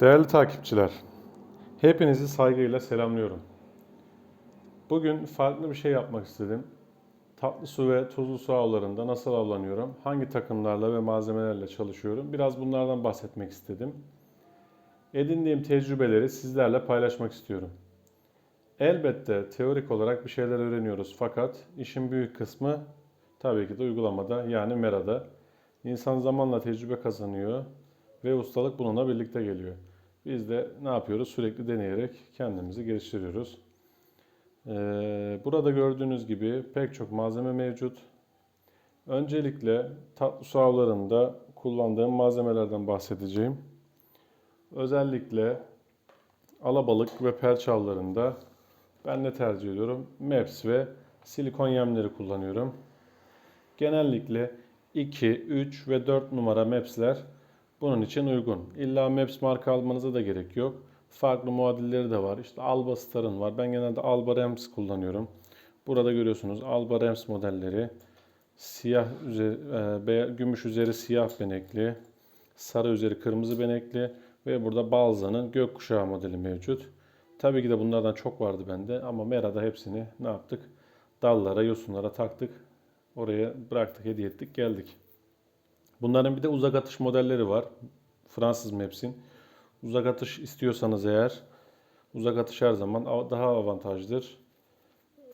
Değerli takipçiler, hepinizi saygıyla selamlıyorum. Bugün farklı bir şey yapmak istedim. Tatlı su ve tuzlu su avlarında nasıl avlanıyorum, hangi takımlarla ve malzemelerle çalışıyorum, biraz bunlardan bahsetmek istedim. Edindiğim tecrübeleri sizlerle paylaşmak istiyorum. Elbette teorik olarak bir şeyler öğreniyoruz fakat işin büyük kısmı tabii ki de uygulamada yani merada. İnsan zamanla tecrübe kazanıyor ve ustalık bununla birlikte geliyor. Biz de ne yapıyoruz? Sürekli deneyerek kendimizi geliştiriyoruz. Ee, burada gördüğünüz gibi pek çok malzeme mevcut. Öncelikle tatlı su kullandığım malzemelerden bahsedeceğim. Özellikle alabalık ve perç avlarında ben ne tercih ediyorum? Meps ve silikon yemleri kullanıyorum. Genellikle 2, 3 ve 4 numara Maps'ler bunun için uygun. İlla Maps marka almanıza da gerek yok. Farklı muadilleri de var. İşte Alba Star'ın var. Ben genelde Alba Rems kullanıyorum. Burada görüyorsunuz Alba Rems modelleri. Siyah üzeri, e, gümüş üzeri siyah benekli, sarı üzeri kırmızı benekli ve burada Balza'nın gökkuşağı modeli mevcut. Tabii ki de bunlardan çok vardı bende ama Mera'da hepsini ne yaptık? Dallara, yosunlara taktık. Oraya bıraktık, hediye ettik, geldik. Bunların bir de uzak atış modelleri var. Fransız Maps'in. Uzak atış istiyorsanız eğer, uzak atış her zaman daha avantajlıdır.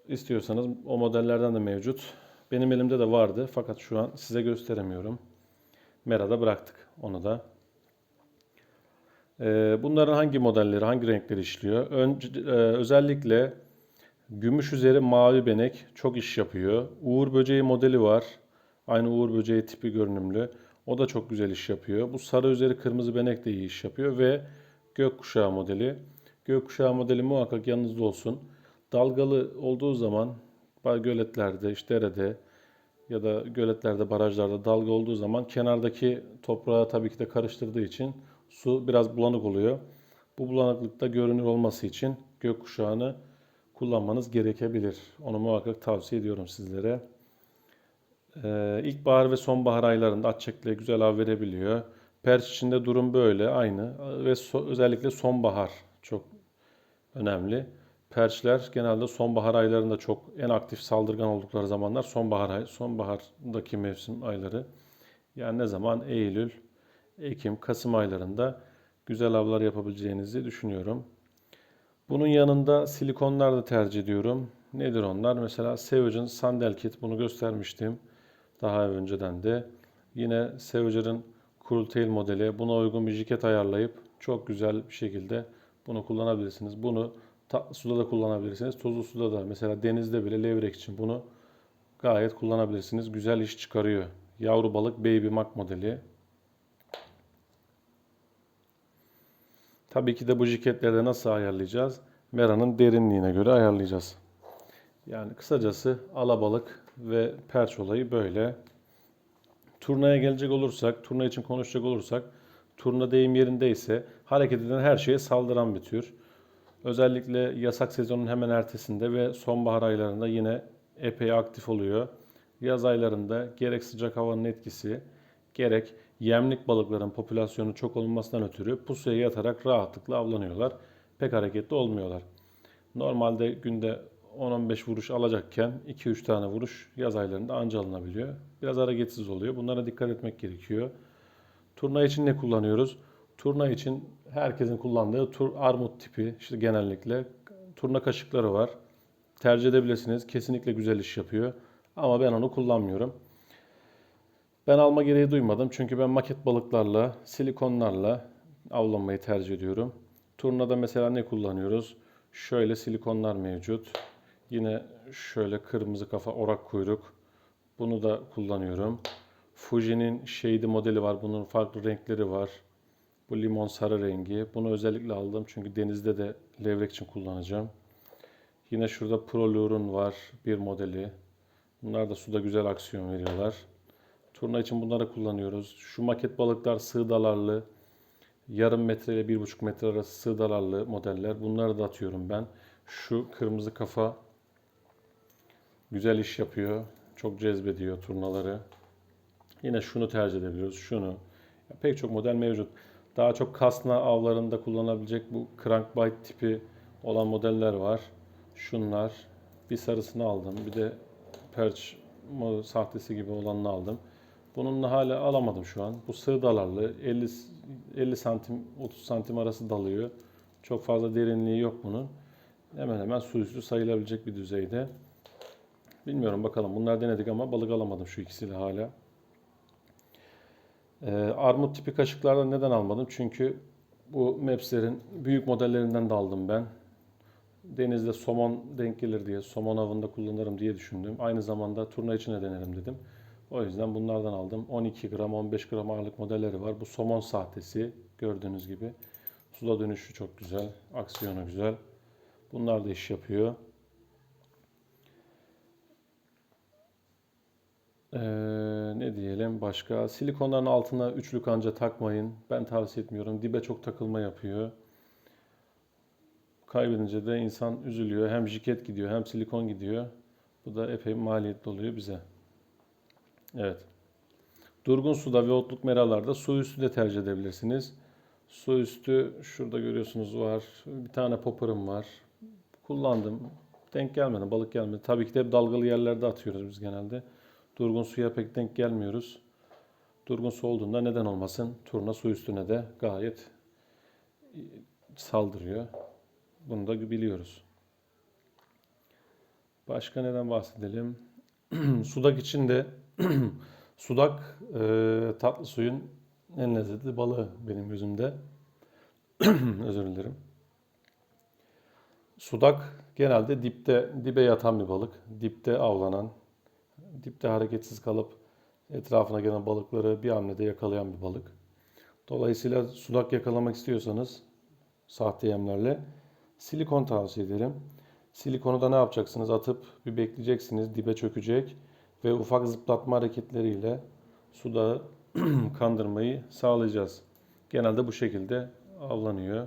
İstiyorsanız o modellerden de mevcut. Benim elimde de vardı fakat şu an size gösteremiyorum. Mera'da bıraktık onu da. Ee, Bunların hangi modelleri, hangi renkleri işliyor? Önce, özellikle gümüş üzeri mavi benek çok iş yapıyor. Uğur böceği modeli var. Aynı uğur böceği tipi görünümlü. O da çok güzel iş yapıyor. Bu sarı üzeri kırmızı benek de iyi iş yapıyor ve gökkuşağı modeli. Gökkuşağı modeli muhakkak yanınızda olsun. Dalgalı olduğu zaman göletlerde, işte derede ya da göletlerde, barajlarda dalga olduğu zaman kenardaki toprağı tabii ki de karıştırdığı için su biraz bulanık oluyor. Bu bulanıklıkta görünür olması için gökkuşağını kullanmanız gerekebilir. Onu muhakkak tavsiye ediyorum sizlere. Ee, ilkbahar ve sonbahar aylarında at çekliğe güzel av verebiliyor. Perç içinde durum böyle aynı ve so- özellikle sonbahar çok önemli. Perçler genelde sonbahar aylarında çok en aktif saldırgan oldukları zamanlar sonbahar ay, sonbahardaki mevsim ayları. Yani ne zaman? Eylül, Ekim, Kasım aylarında güzel avlar yapabileceğinizi düşünüyorum. Bunun yanında silikonlar da tercih ediyorum. Nedir onlar? Mesela Savage'ın Sandal Kit bunu göstermiştim daha önceden de. Yine Savage'ın Cool modeli. Buna uygun bir jiket ayarlayıp çok güzel bir şekilde bunu kullanabilirsiniz. Bunu suda da kullanabilirsiniz. Tuzlu suda da mesela denizde bile levrek için bunu gayet kullanabilirsiniz. Güzel iş çıkarıyor. Yavru balık Baby Mac modeli. Tabii ki de bu jiketleri de nasıl ayarlayacağız? Mera'nın derinliğine göre ayarlayacağız. Yani kısacası alabalık ve perç olayı böyle. Turnaya gelecek olursak, turna için konuşacak olursak, turna deyim yerindeyse hareket eden her şeye saldıran bir tür. Özellikle yasak sezonun hemen ertesinde ve sonbahar aylarında yine epey aktif oluyor. Yaz aylarında gerek sıcak havanın etkisi, gerek yemlik balıkların popülasyonu çok olmasından ötürü pusuya yatarak rahatlıkla avlanıyorlar. Pek hareketli olmuyorlar. Normalde günde 10-15 vuruş alacakken 2-3 tane vuruş yaz aylarında anca alınabiliyor. Biraz hareketsiz oluyor. Bunlara dikkat etmek gerekiyor. Turna için ne kullanıyoruz? Turna için herkesin kullandığı tur armut tipi işte genellikle turna kaşıkları var. Tercih edebilirsiniz. Kesinlikle güzel iş yapıyor. Ama ben onu kullanmıyorum. Ben alma gereği duymadım. Çünkü ben maket balıklarla, silikonlarla avlanmayı tercih ediyorum. Turnada mesela ne kullanıyoruz? Şöyle silikonlar mevcut. Yine şöyle kırmızı kafa orak kuyruk. Bunu da kullanıyorum. Fuji'nin Shady modeli var. Bunun farklı renkleri var. Bu limon sarı rengi. Bunu özellikle aldım çünkü denizde de levrek için kullanacağım. Yine şurada Prolure'un var bir modeli. Bunlar da suda güzel aksiyon veriyorlar. Turna için bunları kullanıyoruz. Şu maket balıklar sığ dalarlı. Yarım metre ile bir buçuk metre arası sığ dalarlı modeller. Bunları da atıyorum ben. Şu kırmızı kafa güzel iş yapıyor. Çok cezbediyor turnaları. Yine şunu tercih edebiliyoruz. Şunu. Ya Pek çok model mevcut. Daha çok kasna avlarında kullanabilecek bu crankbait tipi olan modeller var. Şunlar. Bir sarısını aldım. Bir de perch sahtesi gibi olanını aldım. Bununla hala alamadım şu an. Bu sığ dalarlı. 50 50 santim 30 santim arası dalıyor. Çok fazla derinliği yok bunun. Hemen hemen su üstü sayılabilecek bir düzeyde. Bilmiyorum bakalım. Bunlar denedik ama balık alamadım şu ikisiyle hala. Ee, armut tipi kaşıklardan neden almadım? Çünkü bu Maps'lerin büyük modellerinden de aldım ben. Denizde somon denk gelir diye, somon avında kullanırım diye düşündüm. Aynı zamanda turna içine denerim dedim. O yüzden bunlardan aldım. 12 gram, 15 gram ağırlık modelleri var. Bu somon sahtesi gördüğünüz gibi. Suda dönüşü çok güzel, aksiyonu güzel. Bunlar da iş yapıyor. Ee, ne diyelim başka? Silikonların altına üçlü kanca takmayın. Ben tavsiye etmiyorum. Dibe çok takılma yapıyor. Kaybedince de insan üzülüyor. Hem jiket gidiyor hem silikon gidiyor. Bu da epey maliyetli oluyor bize. Evet. Durgun suda ve otluk meralarda su üstü de tercih edebilirsiniz. Su üstü şurada görüyorsunuz var. Bir tane popper'ım var. Kullandım. Denk gelmedi, balık gelmedi. Tabii ki de hep dalgalı yerlerde atıyoruz biz genelde. Durgun suya pek denk gelmiyoruz. Durgun su olduğunda neden olmasın? Turna su üstüne de gayet saldırıyor. Bunu da biliyoruz. Başka neden bahsedelim? Sudak için de sudak e, tatlı suyun en lezzetli balığı benim gözümde. Özür dilerim. Sudak genelde dipte dibe yatan bir balık. Dipte avlanan, dipte hareketsiz kalıp etrafına gelen balıkları bir hamlede yakalayan bir balık. Dolayısıyla sudak yakalamak istiyorsanız sahte yemlerle silikon tavsiye ederim. Silikonu da ne yapacaksınız? Atıp bir bekleyeceksiniz. Dibe çökecek ve ufak zıplatma hareketleriyle suda kandırmayı sağlayacağız. Genelde bu şekilde avlanıyor.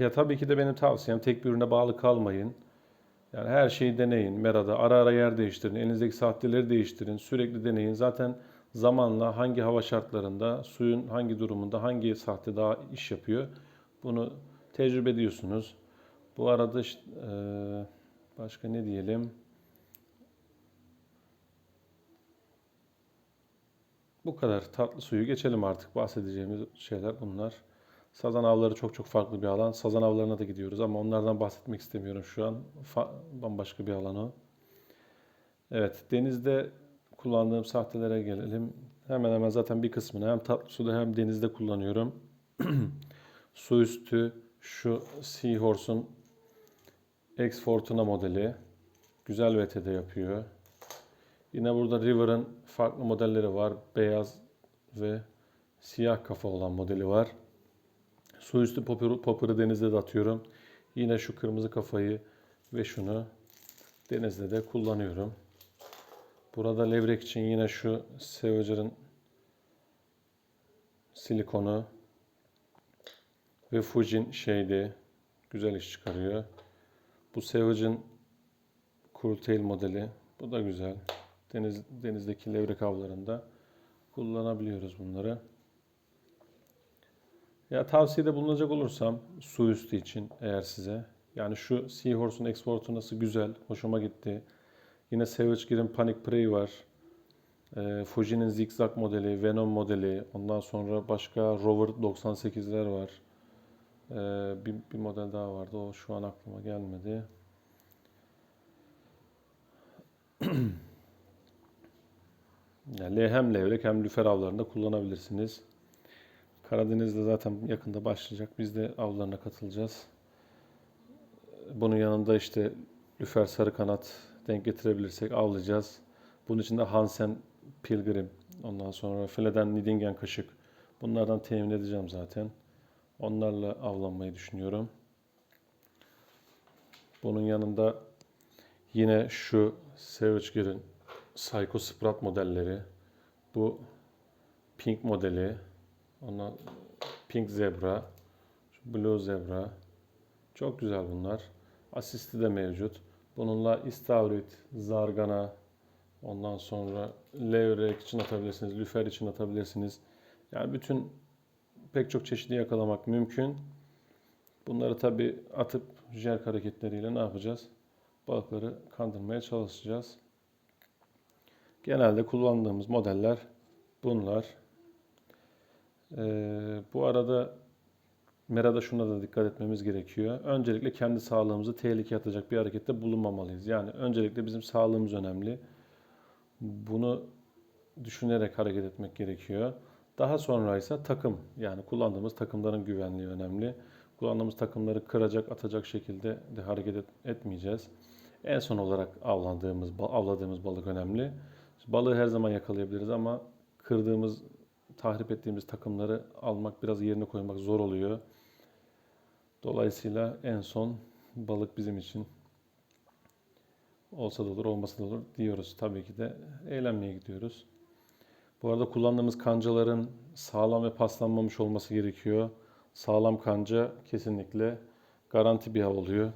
Ya tabii ki de benim tavsiyem tek bir ürüne bağlı kalmayın. Yani her şeyi deneyin. Merada ara ara yer değiştirin. Elinizdeki sahteleri değiştirin. Sürekli deneyin. Zaten zamanla hangi hava şartlarında, suyun hangi durumunda hangi sahte daha iş yapıyor bunu tecrübe ediyorsunuz. Bu arada işte, başka ne diyelim? Bu kadar tatlı suyu geçelim artık. Bahsedeceğimiz şeyler bunlar. Sazan avları çok çok farklı bir alan. Sazan avlarına da gidiyoruz ama onlardan bahsetmek istemiyorum şu an. Fa- bambaşka bir alan o. Evet, denizde kullandığım sahtelere gelelim. Hemen hemen zaten bir kısmını hem tatlı suda hem denizde kullanıyorum. Su üstü şu Seahorse'un X Fortuna modeli. Güzel VTD yapıyor. Yine burada River'ın farklı modelleri var. Beyaz ve siyah kafa olan modeli var. Su üstü popper'ı denizde de atıyorum. Yine şu kırmızı kafayı ve şunu denizde de kullanıyorum. Burada levrek için yine şu Savager'ın silikonu ve Fujin şeydi. Güzel iş çıkarıyor. Bu Savage'ın Curtail modeli. Bu da güzel. Deniz, denizdeki levrek avlarında kullanabiliyoruz bunları. Ya tavsiyede bulunacak olursam su üstü için eğer size yani şu Seahorse'un exportunası güzel, hoşuma gitti. Yine Savage Gear'in Panic Prey var. Ee, Fuji'nin Zigzag modeli, Venom modeli. Ondan sonra başka Rover 98'ler var. Ee, bir, bir model daha vardı. O şu an aklıma gelmedi. Yani hem levrek hem lüfer avlarında kullanabilirsiniz. Karadeniz'de zaten yakında başlayacak. Biz de avlarına katılacağız. Bunun yanında işte lüfer sarı kanat denk getirebilirsek avlayacağız. Bunun için de Hansen Pilgrim, ondan sonra Fileden Nidingen kaşık. Bunlardan temin edeceğim zaten. Onlarla avlanmayı düşünüyorum. Bunun yanında yine şu Savage Gear'in Psycho Sprat modelleri. Bu Pink modeli. Ondan Pink Zebra. Blue Zebra. Çok güzel bunlar. Asisti de mevcut. Bununla istavrit, zargana Ondan sonra levrek için atabilirsiniz, lüfer için atabilirsiniz. Yani bütün pek çok çeşidi yakalamak mümkün. Bunları tabi atıp jerk hareketleriyle ne yapacağız? Balıkları kandırmaya çalışacağız. Genelde kullandığımız modeller bunlar. Ee, bu arada Merada şuna da dikkat etmemiz gerekiyor. Öncelikle kendi sağlığımızı tehlikeye atacak bir harekette bulunmamalıyız. Yani öncelikle bizim sağlığımız önemli. Bunu düşünerek hareket etmek gerekiyor. Daha sonra ise takım yani kullandığımız takımların güvenliği önemli. Kullandığımız takımları kıracak, atacak şekilde de hareket et- etmeyeceğiz. En son olarak avlandığımız, avladığımız balık önemli. Balığı her zaman yakalayabiliriz ama kırdığımız, tahrip ettiğimiz takımları almak, biraz yerine koymak zor oluyor. Dolayısıyla en son balık bizim için olsa da olur, olmasa da olur diyoruz. Tabii ki de eğlenmeye gidiyoruz. Bu arada kullandığımız kancaların sağlam ve paslanmamış olması gerekiyor. Sağlam kanca kesinlikle garanti bir av oluyor.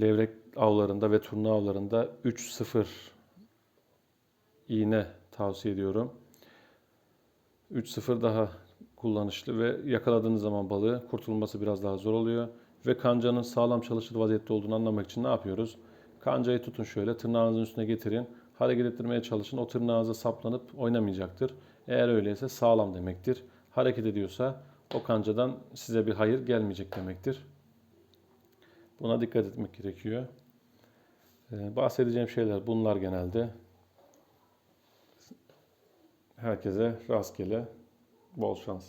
Levrek avlarında ve turna avlarında 3-0 iğne tavsiye ediyorum. 3-0 daha kullanışlı ve yakaladığınız zaman balığı kurtulması biraz daha zor oluyor. Ve kancanın sağlam çalışır vaziyette olduğunu anlamak için ne yapıyoruz? Kancayı tutun şöyle tırnağınızın üstüne getirin. Hareket ettirmeye çalışın. O tırnağınıza saplanıp oynamayacaktır. Eğer öyleyse sağlam demektir. Hareket ediyorsa o kancadan size bir hayır gelmeyecek demektir. Buna dikkat etmek gerekiyor. Ee, bahsedeceğim şeyler bunlar genelde. Herkese rastgele, bol şans.